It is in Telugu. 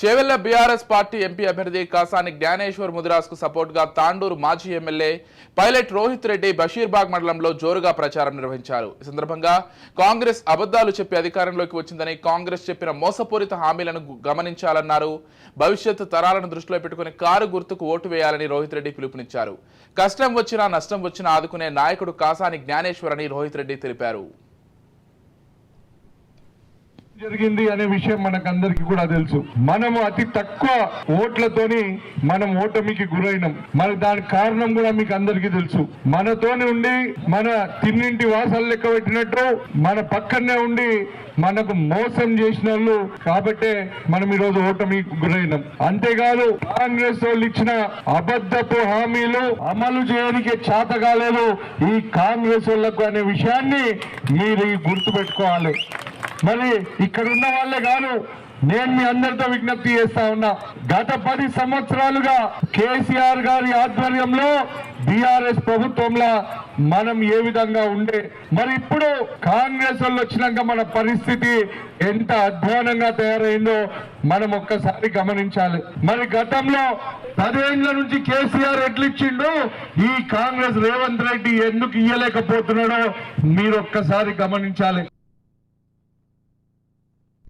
చేవెళ్ళ బీఆర్ఎస్ పార్టీ ఎంపీ అభ్యర్థి కాసాని జ్ఞానేశ్వర్ ముదిరాజ్కు సపోర్ట్గా తాండూరు మాజీ ఎమ్మెల్యే పైలట్ రోహిత్ రెడ్డి బషీర్బాగ్ మండలంలో జోరుగా ప్రచారం నిర్వహించారు. ఈ సందర్భంగా కాంగ్రెస్ అబద్ధాలు చెప్పి అధికారంలోకి వచ్చిందని కాంగ్రెస్ చెప్పిన మోసపూరిత హామీలను గమనించాలన్నారు. భవిష్యత్తు తరాలను దృష్టిలో పెట్టుకుని కారు గుర్తుకు ఓటు వేయాలని రోహిత్ రెడ్డి పిలుపునిచ్చారు. కష్టం వచ్చినా నష్టం వచ్చినా ఆదుకునే నాయకుడు కాసాని జ్ఞానేశ్వర్ అని రోహిత్ రెడ్డి తెలిపారు. జరిగింది అనే విషయం మనకందరికి కూడా తెలుసు. మనము అతి తక్కువ ఓట్లతోని మనం ఓటమికి గురైనం. మరి దానికి కారణం కూడా మీకు అందరికీ తెలుసు. మనతోని ఉండి మన తిన్నింటి వాసాలు లెక్క పెట్టినట్టు మన పక్కనే ఉండి మనకు మోసం చేసిన వాళ్ళు కాబట్టే మనం ఈరోజు ఓటమికి గురైనాం. అంతేకాదు కాంగ్రెస్ వాళ్ళు ఇచ్చిన అబద్ధపు హామీలు అమలు చేయడానికి చేత కాలేదు ఈ కాంగ్రెస్ వాళ్ళకు అనే విషయాన్ని మీరు గుర్తు పెట్టుకోవాలి మరి ఇక్కడ ఉన్న వాళ్ళే కాదు నేను మీ అందరితో విజ్ఞప్తి చేస్తా ఉన్నా. గత పది సంవత్సరాలుగా కేసీఆర్ గారి ఆధ్వర్యంలో బీఆర్ఎస్ ప్రభుత్వంలో మనం ఏ విధంగా ఉండే మరి ఇప్పుడు కాంగ్రెస్ వాళ్ళు వచ్చినాక మన పరిస్థితి ఎంత అధ్వానంగా తయారైందో మనం ఒక్కసారి గమనించాలి. మరి గతంలో పదేళ్ళ నుంచి కేసీఆర్ ఎట్లిచ్చిండు ఈ కాంగ్రెస్ రేవంత్ రెడ్డి ఎందుకు ఇయ్యలేకపోతున్నాడో మీరు ఒక్కసారి గమనించాలి.